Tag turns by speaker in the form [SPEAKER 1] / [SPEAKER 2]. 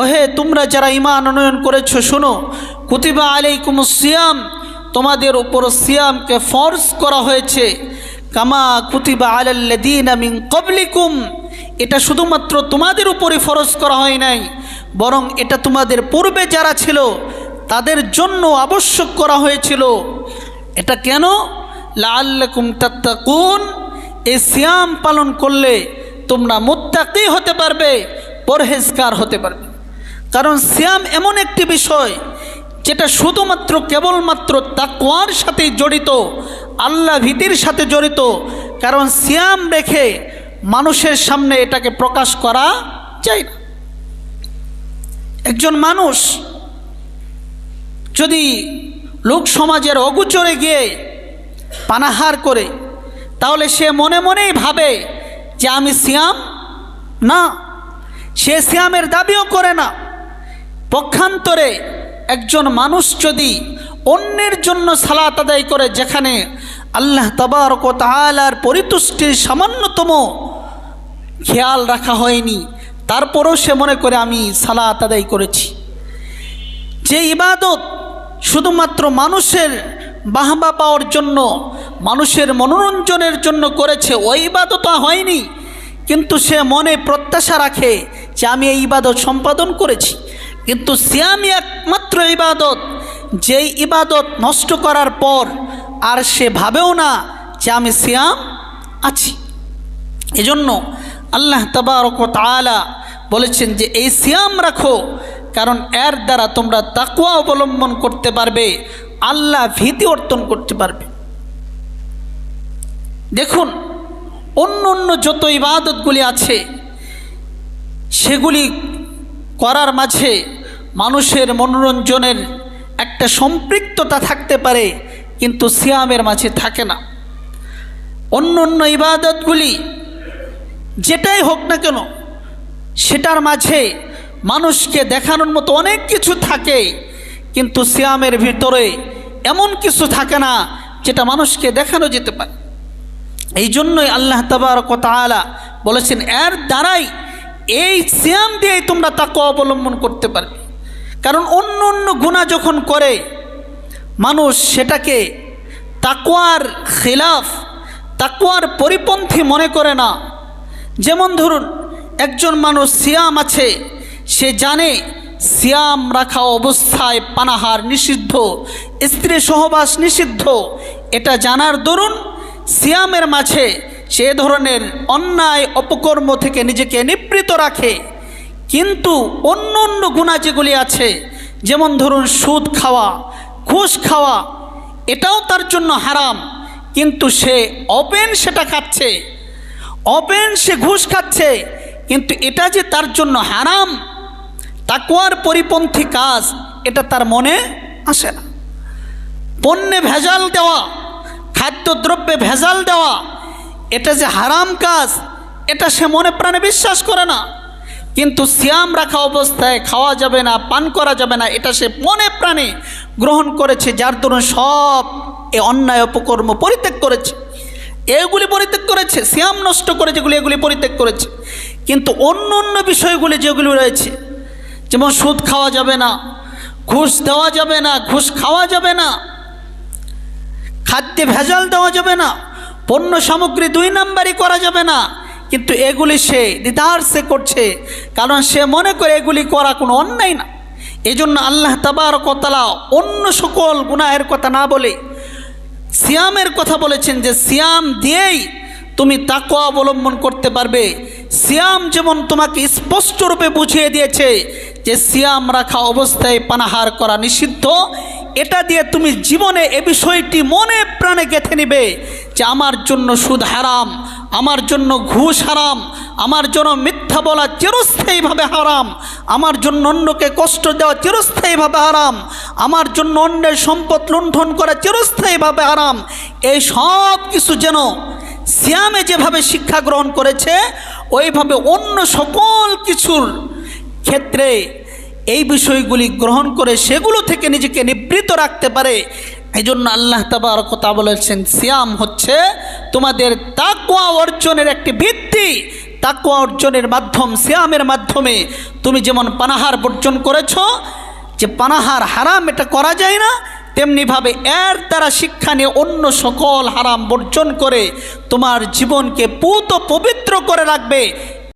[SPEAKER 1] ওহে, তোমরা যারা ঈমান আনয়ন করেছ, শোনো, কুতিবা আলাইকুমুস সিয়াম, তোমাদের উপর সিয়ামকে ফরজ করা হয়েছে। কামা কুতিবা আলাল্লাযীনা মিন ক্বাবলিকুম, এটা শুধুমাত্র তোমাদের উপরে ফরজ করা হয় নাই, বরং এটা তোমাদের পূর্বে যারা ছিল তাদের জন্য আবশ্যক করা হয়েছিল। এটা কেন? লাল্লাকুম তাত্তাকুন। এই সিয়াম পালন করলে তোমরা মুত্তাকি হতে পারবে, পরহেজগার হতে পারবে। কারণ সিয়াম এমন একটি বিষয়, যেটা শুধুমাত্র কেবলমাত্র তাকওয়ার সাথে জড়িত, আল্লাহ ভীতির সাথে জড়িত। কারণ সিয়াম রেখে মানুষের সামনে এটাকে প্রকাশ করা যায় না। একজন মানুষ যদি লোক সমাজের অগুচরে গিয়ে পানাহার করে, তাহলে সে মনে মনেই ভাবে যে আমি সিয়াম? না, সে সিয়ামের দাবিও করে না। পক্ষান্তরে একজন মানুষ যদি অন্যের জন্য সালাত আদায় করে, যেখানে আল্লাহ তবারক তালার পরিতুষ্টির সামান্যতম খেয়াল রাখা হয়নি, তারপরেও সে মনে করে, আমি সালাত আদায় করেছি। যে ইবাদত শুধুমাত্র মানুষের বাহবা পাওয়ার জন্য, মানুষের মনোরঞ্জনের জন্য করেছে, ওই ইবাদত হয়নি। কিন্তু সে মনে প্রত্যাশা রাখে যে আমি এই ইবাদত সম্পাদন করেছি। কিন্তু সিয়ামই একমাত্র ইবাদত, যেই ইবাদত নষ্ট করার পর আর সে ভাবেও না যে আমি সিয়াম আছি। এজন্য আল্লাহ তবারক তালা বলেছেন যে, এই সিয়াম রাখো কারণ এর দ্বারা তোমরা তাকুয়া অবলম্বন করতে পারবে, আল্লাহ ভীতি অর্জন করতে পারবে। দেখুন, অন্য অন্য যত ইবাদতগুলি আছে, সেগুলি করার মাঝে মানুষের মনোরঞ্জনের একটা সম্পৃক্ততা থাকতে পারে, কিন্তু সিয়ামের মাঝে থাকে না। অন্য অন্য ইবাদতগুলি যেটাই হোক না কেন, সেটার মাঝে মানুষকে দেখানোর মতো অনেক কিছু থাকে, কিন্তু সিয়ামের ভিতরে এমন কিছু থাকে না যেটা মানুষকে দেখানো যেতে পারে। এই জন্যই আল্লাহ তবারক তালা বলেছেন, এর দ্বারাই এই সিয়াম দিয়েই তোমরা তাকে অবলম্বন করতে পারবে। কারণ অন্য অন্য গুণা যখন করে, মানুষ সেটাকে তাকুয়ার খিলাফ তাকুয়ার পরিপন্থী মনে করে না। যেমন ধরুন, একজন মানুষ সিয়াম আছে সে জানে সিয়াম রাখা অবস্থায় পানাহার নিষিদ্ধ, স্ত্রী সহবাস নিষিদ্ধ। এটা জানার দরুন সিয়ামের মাঝে সে ধরনের অন্যায় অপকর্ম থেকে নিজেকে নিবৃত রাখে। কিন্তু অন্য অন্য গুণা যেগুলি আছে, যেমন ধরুন সুদ খাওয়া, ঘুষ খাওয়া, এটাও তার জন্য হারাম। কিন্তু সে অপেন সেটা খাচ্ছে, অপেন সে ঘুষ খাচ্ছে, কিন্তু এটা যে তার জন্য হারাম তাকুয়ার পরিপন্থী কাজ, এটা তার মনে আসে না। পণ্যে ভেজাল দেওয়া, খাদ্যদ্রব্যে ভেজাল দেওয়া, এটা যে হারাম কাজ, এটা সে মনে প্রাণে বিশ্বাস করে না। কিন্তু সিয়াম রাখা অবস্থায় খাওয়া যাবে না, পান করা যাবে না, এটা সে মনে প্রাণে গ্রহণ করেছে, যার দরুন সব এ অন্যায় অপকর্ম পরিত্যাগ করেছে। এগুলি পরিত্যাগ করেছে, সিয়াম নষ্ট করে যেগুলি, এগুলি পরিত্যাগ করেছে। কিন্তু অন্য অন্য বিষয়গুলি যেগুলি রয়েছে যেমন সুদ খাওয়া যাবে না, ঘুষ দেওয়া যাবে না, ঘুষ খাওয়া যাবে না, খাদ্যে ভেজাল দেওয়া যাবে না, পণ্য সামগ্রী দুই নাম্বারই করা যাবে না, কিন্তু এগুলি সে দ্বিধার সে করছে, কারণ সে মনে করে এগুলি করা কোনো অন্যায় না। এই জন্য আল্লাহ তাবার কতলা অন্য সকল গুনাহের কথা না বলে, সিয়ামের কথা বলেছেন যে সিয়াম দিয়েই তুমি তাকওয়া অবলম্বন করতে পারবে। সিয়াম যেমন তোমাকে স্পষ্টরূপে বুঝিয়ে দিয়েছে যে সিয়াম রাখা অবস্থায় পানাহার করা নিষিদ্ধ, এটা দিয়ে তুমি জীবনে এ বিষয়টি মনে প্রাণে গেঁথে নিবে যে আমার জন্য সুদ হারাম, আমার জন্য ঘুষ হারাম, আমার জন্য মিথ্যা বলা চিরস্থায়ীভাবে হারাম, আমার জন্য অন্যকে কষ্ট দেওয়া চিরস্থায়ীভাবে হারাম, আমার জন্য অন্যের সম্পদ লুণ্ঠন করা চিরস্থায়ীভাবে হারাম। এই সব কিছু যেন সিয়ামে যেভাবে শিক্ষা গ্রহণ করেছে, ওইভাবে অন্য সকল কিছুর ক্ষেত্রে এই বিষয়গুলি গ্রহণ করে সেগুলো থেকে নিজেকে নিবৃত রাখতে পারে। এই জন্য আল্লাহ তাবার কথা বলেছেন, সিয়াম হচ্ছে তোমাদের তাকুয়া অর্জনের একটি ভিত্তি। তাকুয়া অর্জনের মাধ্যম, সিয়ামের মাধ্যমে তুমি যেমন পানাহার বর্জন করেছ, যে পানাহার হারাম এটা করা যায় না, তেমনিভাবে এর দ্বারা শিক্ষা নিয়ে অন্য সকল হারাম বর্জন করে তোমার জীবনকে পুত পবিত্র করে রাখবে।